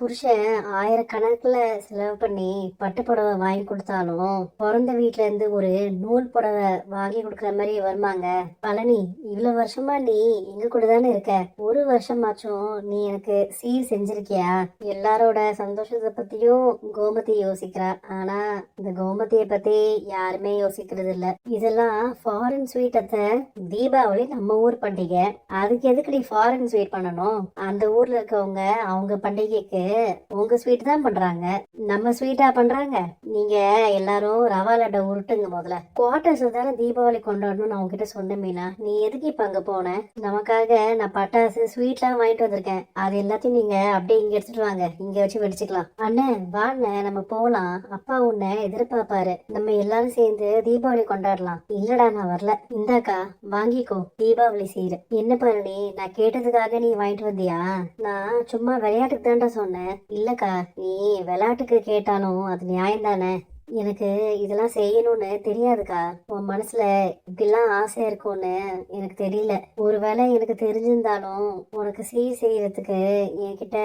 புருஷன் ஆயிரக்கணக்கில் செலவு பண்ணி பட்டு புடவை வாங்கி கொடுத்தாலும் பிறந்த வீட்டுல இருந்து ஒரு நூல் புடவை வாங்கி கொடுக்குற மாதிரி வருமாங்க. பழனி இவ்வளவு வருஷமா நீ எங்க கூட தானே இருக்க? ஒரு வருஷமாச்சும் நீ எனக்கு சீர் செஞ்சிருக்கியா? எல்லாரோட சந்தோஷத்தை பத்தியும் கோமதி யோசிக்கிறா. ஆனா இந்த கோமதியை பத்தி யாருமே யோசிக்கிறது இல்ல இதெல்லாம் ஃபாரின் ஸ்வீட் அத்தை தீபாவளி நம்ம ஊர் பண்டிகை. அதுக்கு எதுக்கு நீ ஃபாரின் ஸ்வீட் பண்ணணும்? அந்த ஊர்ல இருக்கவங்க அவங்க பண்டிகைக்கு உங்க ஸ்வீட் தான் பண்றாங்க. நம்ம ஸ்வீட்டா பண்றாங்க. நீங்க எல்லாரும் ரவா லட்டை உருட்டுங்க முதல்ல. குவார்டர்ஸ் தானே தீபாவளி கொண்டாடணும்னு அவங்க கிட்ட சொன்ன மீனா. நீ எதுக்கு இப்ப அங்க போன? நமக்காக நான் பட்டாசு ஸ்வீட்லாம் வாங்கிட்டு வந்திருக்கேன். அது எல்லாத்தையும் நீங்க அப்படியே இங்க எடுத்துட்டு வாங்க. இங்க வச்சு வெடிச்சுக்கலாம். அண்ணே வாண்ணே நம்ம போலாம். அப்பா உன்னை எதிர்பார்ப்பாரு. நம்ம எல்லாரும் சேர்ந்து தீபாவளி கொண்டாடலாம். இல்லடா நான் வரல. இந்தாக்கா வாங்கிக்கோ. தீபாவளி செய்யற என்ன பரணி நான் கேட்டதுக்காக நீ வாங்கிட்டு வந்தியா? நான் சும்மா விளையாட்டுக்கு தான்டா சொன்னேன். இல்லக்கா நீ விளையாட்டுக்கு கேட்டாலும் அது நியாயம் தானே எனக்கு இதெல்லாம் செய்யணும்னு தெரியாதுக்கா. உன் மனசுல இப்படிலாம் ஆசை இருக்கும்னு எனக்கு தெரியல. ஒருவேளை எனக்கு தெரிஞ்சிருந்தாலும் உனக்கு சீர் செய்யறதுக்கு என்கிட்ட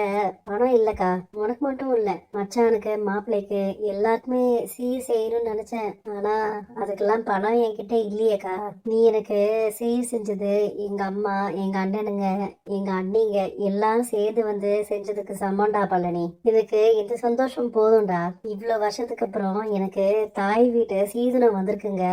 பணம் இல்லக்கா. உனக்கு மட்டும் இல்ல மச்சானுக்கு மாப்பிள்ளைக்கு எல்லாருக்குமே சீர் செய்யணும்னு நினைச்சேன். ஆனா அதுக்கெல்லாம் பணம் என்கிட்ட இல்லையேக்கா. நீ எனக்கு சீர் செஞ்சது எங்க அம்மா எங்க அண்ணனுங்க எங்க அண்ணிங்க எல்லாரும் சேர்ந்து வந்து செஞ்சதுக்கு சமண்டா பழனி. இதுக்கு இந்த சந்தோஷம் போதும்டா. இவ்வளவு வருஷத்துக்கு அப்புறம் எனக்கு தாய் வீட்டு சீதனம் வந்திருக்குங்க.